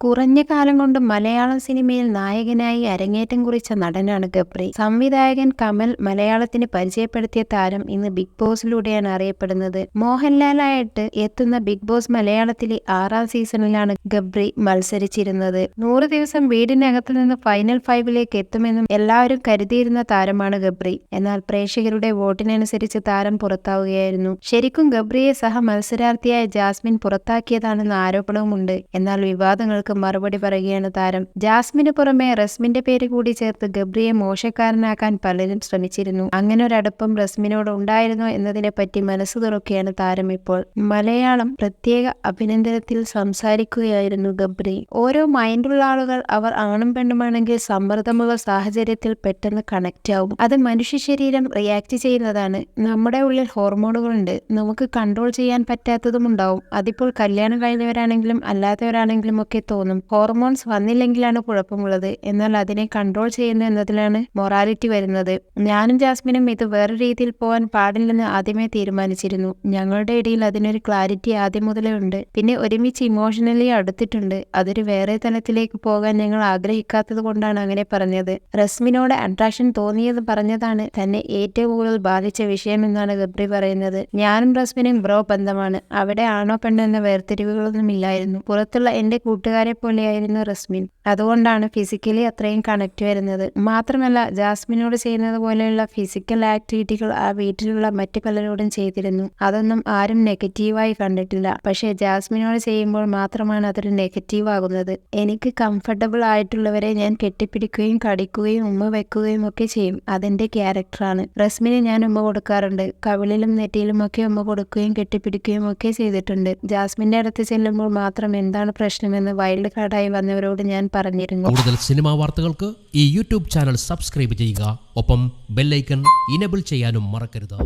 കുറഞ്ഞ കാലം കൊണ്ട് മലയാളം സിനിമയിൽ നായകനായി അരങ്ങേറ്റം കുറിച്ച നടനാണ് ഗബ്രി. സംവിധായകൻ കമൽ മലയാളത്തിന് പരിചയപ്പെടുത്തിയ താരം ഇന്ന് ബിഗ് ബോസിലൂടെയാണ് അറിയപ്പെടുന്നത്. മോഹൻലാലായിട്ട് എത്തുന്ന ബിഗ് ബോസ് മലയാളത്തിലെ ആറാം സീസണിലാണ് ഗബ്രി മത്സരിച്ചിരുന്നത്. നൂറ് ദിവസം വീടിനകത്ത് നിന്ന് ഫൈനൽ ഫൈവിലേക്ക് എത്തുമെന്നും എല്ലാവരും കരുതിയിരുന്ന താരമാണ് ഗബ്രി. എന്നാൽ പ്രേക്ഷകരുടെ വോട്ടിനനുസരിച്ച് താരം പുറത്താവുകയായിരുന്നു. ശരിക്കും ഗബ്രിയെ സഹ മത്സരാർത്ഥിയായ ജാസ്മിൻ പുറത്താക്കിയതാണെന്ന ആരോപണവുമുണ്ട്. എന്നാൽ വിവാദങ്ങൾക്ക് മറുപടി പറയുകയാണ് താരം. ജാസ്മിന് പുറമെ റസ്മിന്റെ പേര് കൂടി ചേർത്ത് ഗബ്രിയെ മോശക്കാരനാക്കാൻ പലരും ശ്രമിച്ചിരുന്നു. അങ്ങനെ ഒരടുപ്പം റസ്മിനോട് ഉണ്ടായിരുന്നു എന്നതിനെ പറ്റി മനസ്സ് തുറക്കുകയാണ് താരം ഇപ്പോൾ. മലയാളം പ്രത്യേക അഭിനന്ദനത്തിൽ സംസാരിക്കുകയായിരുന്നു ഗബ്രി. ഓരോ മൈൻഡുള്ള ആളുകൾ അവർ ആണും പെണ്ണുമാണെങ്കിൽ സമ്മർദ്ദമുള്ള സാഹചര്യത്തിൽ പെട്ടെന്ന് കണക്റ്റ് ആവും. അത് മനുഷ്യ ശരീരം റിയാക്ട് ചെയ്യുന്നതാണ്. നമ്മുടെ ഉള്ളിൽ ഹോർമോണുകളുണ്ട്. നമുക്ക് കൺട്രോൾ ചെയ്യാൻ പറ്റാത്തതും ഉണ്ടാവും. അതിപ്പോൾ കല്യാണം കഴിഞ്ഞവരാണെങ്കിലും അല്ലാത്തവരാണെങ്കിലും ഒക്കെ തോന്നും ഹോർമോൺസ് വന്നില്ലെങ്കിലാണ് കുഴപ്പമുള്ളത്. എന്നാൽ അതിനെ കൺട്രോൾ ചെയ്യുന്നു എന്നതിലാണ് മൊറാലിറ്റി വരുന്നത്. ഞാനും ജാസ്മിനും ഇത് വേറെ രീതിയിൽ പോകാൻ പാടില്ലെന്ന് ആദ്യമേ തീരുമാനിച്ചിരുന്നു. ഞങ്ങളുടെ ഇടയിൽ അതിനൊരു ക്ലാരിറ്റി ആദ്യം മുതലേ ഉണ്ട്. പിന്നെ ഒരുമിച്ച് ഇമോഷണലി അടുത്തിട്ടുണ്ട്. അതൊരു വേറെ തലത്തിലേക്ക് പോകാൻ ഞങ്ങൾ ആഗ്രഹിക്കാത്തത് കൊണ്ടാണ് അങ്ങനെ പറഞ്ഞത്. റസ്മിനോട് അട്രാക്ഷൻ തോന്നിയത് പറഞ്ഞതാണ് തന്നെ ഏറ്റവും കൂടുതൽ ബാധിച്ച വിഷയമെന്നാണ് ഗബ്രി പറയുന്നത്. ഞാനും റസ്മിനും ബ്രോ ബന്ധമാണ്. അവിടെ ആണോ പെണ്ണോ എന്ന വേർതിരിവുകളൊന്നും ഇല്ലായിരുന്നു. പുറത്തുള്ള എന്റെ കൂട്ടുകാരെ പോലെയായിരുന്നു റസ്മിൻ. അതുകൊണ്ടാണ് ഫിസിക്കലി അത്രയും കണക്റ്റ് വരുന്നത്. മാത്രമല്ല ജാസ്മിനോട് ചെയ്യുന്നത് പോലെയുള്ള ഫിസിക്കൽ ആക്ടിവിറ്റികൾ ആ വീട്ടിലുള്ള മറ്റു പലരോടും ചെയ്തിരുന്നു. അതൊന്നും ആരും നെഗറ്റീവായി കണ്ടിട്ടില്ല. പക്ഷേ ജാസ്മിനോട് ചെയ്യുമ്പോൾ മാത്രമാണ് അതൊരു നെഗറ്റീവ് ആകുന്നത്. എനിക്ക് കംഫർട്ടബിൾ ആയിട്ടുള്ളവരെ ഞാൻ കെട്ടിപ്പിടിക്കുകയും കടിക്കുകയും ഉമ്മ വെക്കുകയും ഒക്കെ ചെയ്യും. അതെന്റെ ക്യാരക്ടറാണ് റസ്മിന് ഞാൻ ഉമ്മ കൊടുക്കാറുണ്ട്. കവിളിലും നെറ്റിയിലും ഒക്കെ ഉമ്മ കൊടുക്കുകയും കെട്ടിപ്പിടിക്കുകയും ഒക്കെ ചെയ്തിട്ടുണ്ട്. ജാസ്മിന്റെ അടുത്ത് ചെല്ലുമ്പോൾ മാത്രം എന്താണ് പ്രശ്നമെന്ന് വൈൽഡ് കാർഡായി വന്നവരോട് ഞാൻ പറഞ്ഞിരുന്നു. കൂടുതൽ സിനിമാ വാർത്തകൾക്ക് ഈ യൂട്യൂബ് ചാനൽ സബ്സ്ക്രൈബ് ചെയ്യുക. ഒപ്പം ബെല്ലൈക്കൺ ഇനബിൾ ചെയ്യാനും മറക്കരുത്.